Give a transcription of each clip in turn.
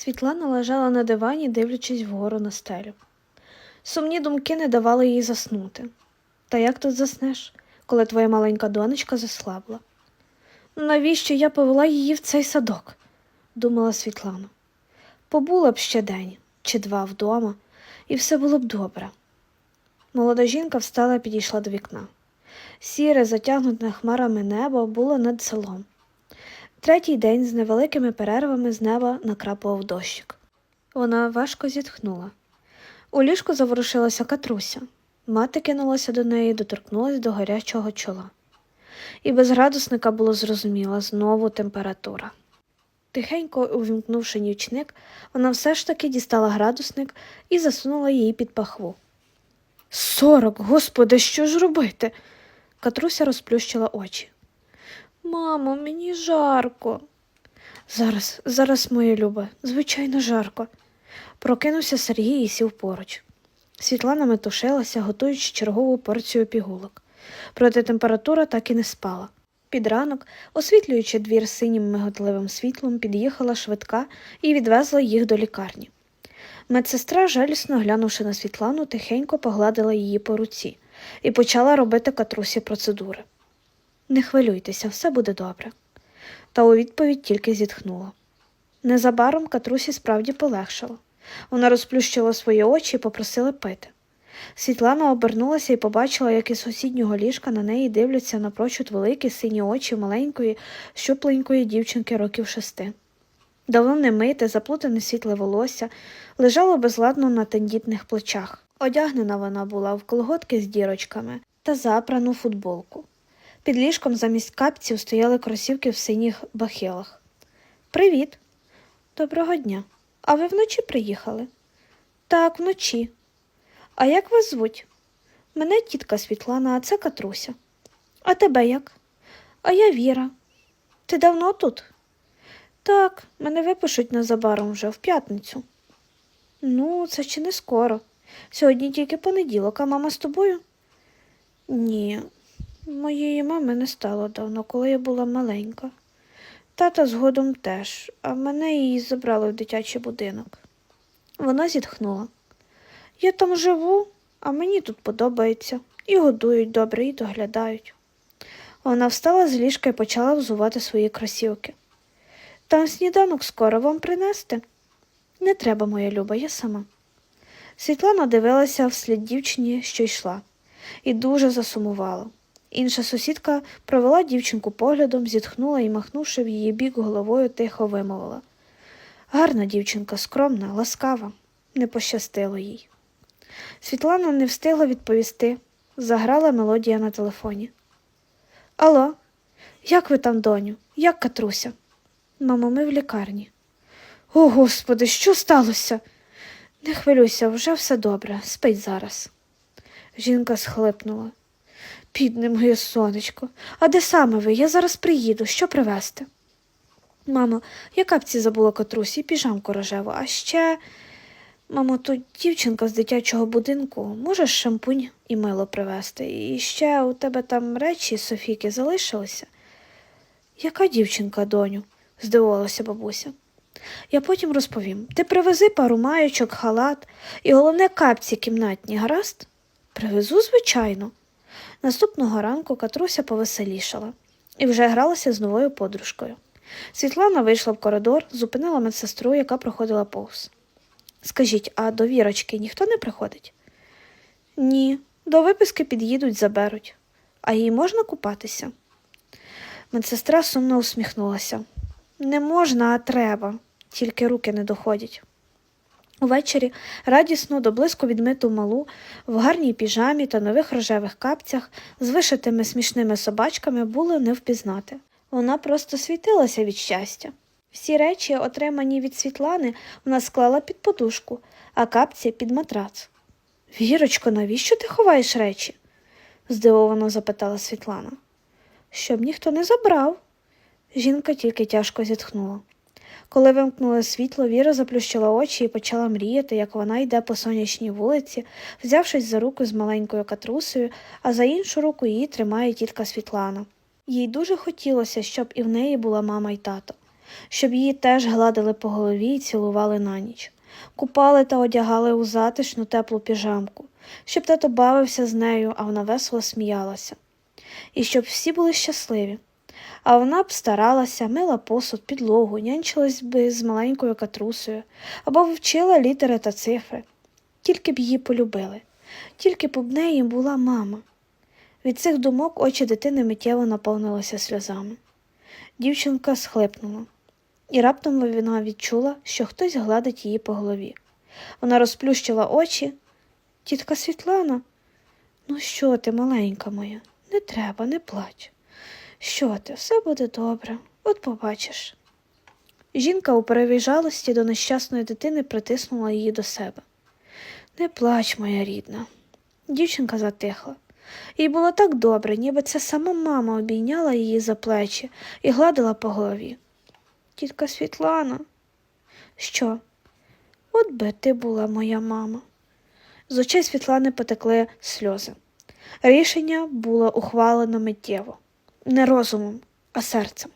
Світлана лежала на дивані, дивлячись вгору на стелю. Сумні думки не давали їй заснути. Та як тут заснеш, коли твоя маленька донечка заслабла? Навіщо я повела її в цей садок? думала Світлана. Побула б ще день чи два вдома, і все було б добре. Молода жінка встала і підійшла до вікна. Сіре, затягнуте хмарами небо було над селом. Третій день з невеликими перервами з неба накрапував дощик. Вона важко зітхнула. У ліжку заворушилася катруся. Мати кинулася до неї, доторкнулася до гарячого чола. І без градусника було зрозуміло знову температура. Тихенько увімкнувши нічник, вона все ж таки дістала градусник і засунула її під пахву. Сорок, господи, що ж робити? Катруся розплющила очі. Мамо, мені жарко. Зараз, зараз, моє любе, звичайно, жарко. Прокинувся Сергій і сів поруч. Світлана метушилася, готуючи чергову порцію пігулок. Проте температура так і не спала. Під ранок, освітлюючи двір синім миготливим світлом, під'їхала швидка і відвезла їх до лікарні. Медсестра, жалісно глянувши на Світлану, тихенько погладила її по руці і почала робити катрусі процедури. Не хвилюйтеся, все буде добре. Та у відповідь тільки зітхнула. Незабаром катрусі справді полегшало. Вона розплющила свої очі і попросила пити. Світлана обернулася і побачила, як із сусіднього ліжка на неї дивляться напрочуд великі сині очі маленької, щупленької дівчинки років шести. Давно не мите, заплутане світле волосся лежало безладно на тендітних плечах. Одягнена вона була в колготки з дірочками та запрану футболку. Під ліжком замість капців стояли кросівки в синіх бахилах. Привіт. Доброго дня. А ви вночі приїхали? Так, вночі. А як вас звуть? Мене тітка Світлана, а це Катруся. А тебе як? А я Віра. Ти давно тут? Так, мене випишуть незабаром вже в п'ятницю. Ну, це ще не скоро. Сьогодні тільки понеділок, а мама з тобою? Ні, моєї мами не стало давно, коли я була маленька. Тата згодом теж, а мене її забрали в дитячий будинок. Вона зітхнула. Я там живу, а мені тут подобається. І годують добре, і доглядають. Вона встала з ліжка і почала взувати свої кросівки. Там сніданок скоро вам принести? Не треба, моя люба, я сама. Світлана дивилася вслід дівчині, що йшла, і дуже засумувала. Інша сусідка провела дівчинку поглядом, зітхнула і, махнувши в її бік головою, тихо вимовила. Гарна дівчинка, скромна, ласкава, не пощастило їй. Світлана не встигла відповісти. Заграла мелодія на телефоні. Алло, як ви там, доню? Як Катруся? Мамо, ми в лікарні. О, господи, що сталося? Не хвилюйся, вже все добре, спить зараз. Жінка схлипнула. Підне моє сонечко, а де саме ви? Я зараз приїду, що привезти? Мамо, я капці забула Катрусі піжамку рожеву, а ще. Мамо, тут дівчинка з дитячого будинку, можеш шампунь і мило привезти. І ще у тебе там речі Софійки залишилися. Яка дівчинка, доню? здивувалася бабуся. Я потім розповім. Ти привези пару маєчок, халат і головне капці кімнатні, гаразд? Привезу, звичайно. Наступного ранку Катруся повеселішала і вже гралася з новою подружкою. Світлана вийшла в коридор, зупинила медсестру, яка проходила повз. Скажіть, а до вірочки ніхто не приходить? Ні, до виписки під'їдуть, заберуть. А їй можна купатися? Медсестра сумно усміхнулася. Не можна, а треба, тільки руки не доходять. Увечері радісно до блиску відмиту малу в гарній піжамі та нових рожевих капцях з вишитими смішними собачками було не впізнати. Вона просто світилася від щастя. Всі речі, отримані від Світлани, вона склала під подушку, а капці під матрац. Вірочко, навіщо ти ховаєш речі? здивовано запитала Світлана. Щоб ніхто не забрав. Жінка тільки тяжко зітхнула. Коли вимкнули світло, Віра заплющила очі і почала мріяти, як вона йде по сонячній вулиці, взявшись за руку з маленькою катрусею, а за іншу руку її тримає тітка Світлана. Їй дуже хотілося, щоб і в неї була мама й тато. щоб її теж гладили по голові і цілували на ніч, купали та одягали у затишну теплу піжамку, щоб тато бавився з нею, а вона весело сміялася. І щоб всі були щасливі. А вона б старалася, мила посуд, підлогу, нянчилась би з маленькою катрусею або вчила літери та цифри. Тільки б її полюбили, тільки б об неї була мама. Від цих думок очі дитини миттєво наповнилися сльозами. Дівчинка схлипнула, і раптом вона відчула, що хтось гладить її по голові. Вона розплющила очі. Тітка Світлана, ну що ти, маленька моя, не треба, не плач. Що ти, все буде добре, от побачиш. Жінка у перевій жалості до нещасної дитини притиснула її до себе. Не плач, моя рідна. Дівчинка затихла. Їй було так добре, ніби це сама мама обійняла її за плечі і гладила по голові. Тітка Світлана, що? От би ти була моя мама. З очей Світлани потекли сльози. Рішення було ухвалено миттєво, не розумом, а серцем.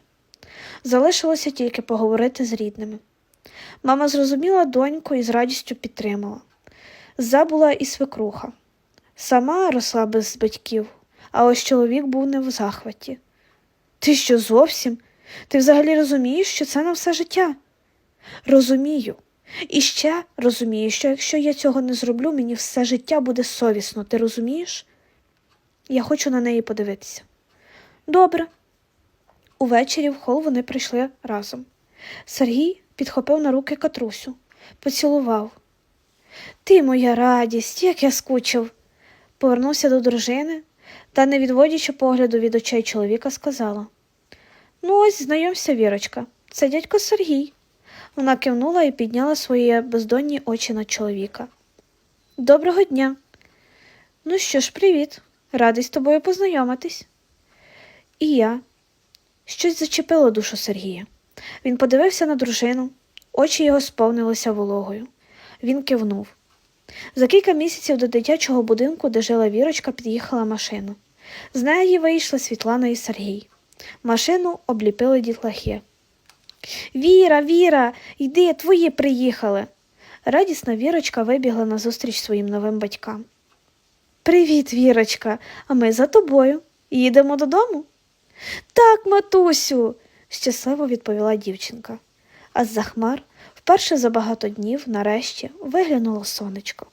Залишилося тільки поговорити з рідними. Мама зрозуміла доньку і з радістю підтримала. Забула і свекруха. Сама росла без батьків, а ось чоловік був не в захваті. Ти що зовсім? Ти взагалі розумієш, що це на все життя? Розумію. І ще розумію, що якщо я цього не зроблю, мені все життя буде совісно, ти розумієш? Я хочу на неї подивитися. Добре. Увечері в хол вони прийшли разом. Сергій підхопив на руки катрусю, поцілував. Ти моя радість, як я скучив. Повернувся до дружини та, не відводячи погляду від очей чоловіка, сказала: Ну, ось знайомся, Вірочка, це дядько Сергій. Вона кивнула і підняла свої бездонні очі на чоловіка. Доброго дня. Ну що ж, привіт. Радий з тобою познайомитись. І я. Щось зачепило душу Сергія. Він подивився на дружину, очі його сповнилися вологою. Він кивнув. За кілька місяців до дитячого будинку, де жила Вірочка, під'їхала машина. З неї вийшли Світлана і Сергій. Машину обліпили дітлахи. Віра, Віра, йди, твої приїхали. Радісна Вірочка вибігла назустріч своїм новим батькам. Привіт, Вірочка, а ми за тобою. Їдемо додому? Так, матусю, щасливо відповіла дівчинка. А з-за хмар вперше за багато днів, нарешті, виглянуло сонечко.